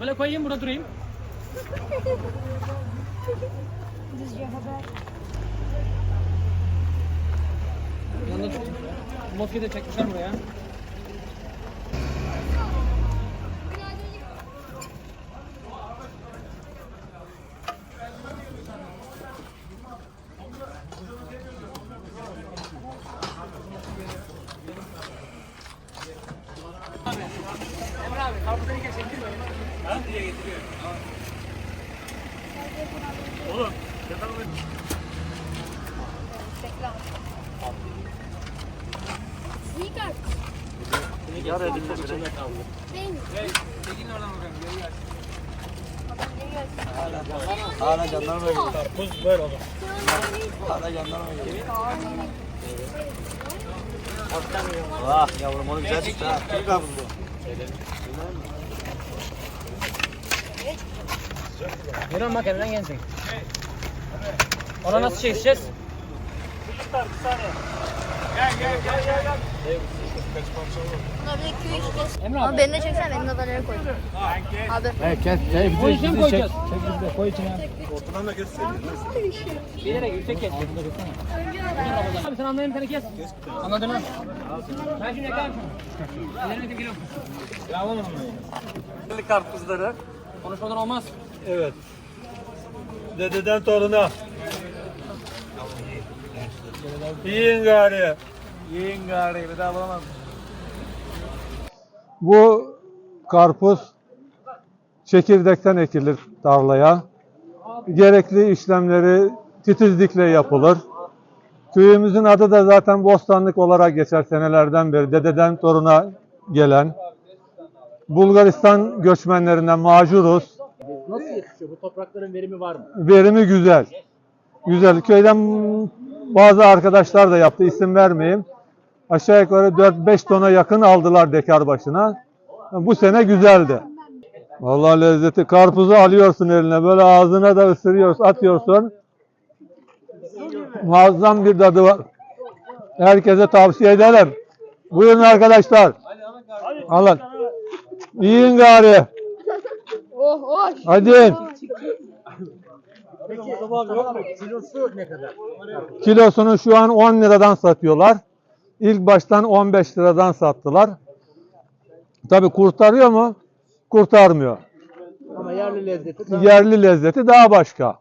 Böyle koyayım burada durayım. Düzce haber. Yanında tut. Moskeyi de çekmişler buraya. Emre abi, karpuzları geçebilir miyim? Ha? Diye getiriyor. Sneaker. Yar elimde kaldı. Benim. Çekin oradan bakalım. Geri gel. Adam geliyor. Hala jandarma geliyor. Karpuz böyle olur. Hala jandarma geliyor. Vah yavrum onu güzel çıktı ha. Kim karpuz bu? Yürü bak elinden gelsin. Ona nasıl şey içeceğiz? Bunlar bir de köy işte. Emre Ama abi. beni de çeksen benim de nereye koy. Abi. Evet kes. İşe mi koyacağız? Çek bizi koy içine. Bilerek yüksek kes. Abi sen anlayayım seni kes. Anladın mı? Ben şimdi yakalarım sana. Ellerine çekiyorum. Bravo karpuzları. Konuşmadan olmaz. Evet. Dededen toruna. Yiyin gari. Yiyin gari bir daha bulamam. Bu karpuz çekirdekten ekilir tarlaya. Gerekli işlemleri titizlikle yapılır. Köyümüzün adı da zaten Bostanlık olarak geçer senelerden beri. Dededen toruna gelen. Bulgaristan göçmenlerinden macuruz. Nasıl yetişiyor? Bu toprakların verimi var mı? Verimi güzel. Güzel. Köyden bazı arkadaşlar da yaptı. İsim vermeyeyim. Aşağı yukarı 4-5 tona yakın aldılar dekar başına. Bu sene güzeldi. Vallahi lezzeti. Karpuzu alıyorsun eline. Böyle ağzına da ısırıyorsun, atıyorsun. Muazzam bir tadı var. Herkese tavsiye ederim. Buyurun arkadaşlar. Alın. Yiyin gari. Oh oh. Hadi. Kilosu ne kadar? Kilosunu şu an 10 liradan satıyorlar. İlk baştan 15 liradan sattılar. Tabi kurtarıyor mu? Kurtarmıyor. Ama yerli lezzeti Yerli lezzeti daha başka.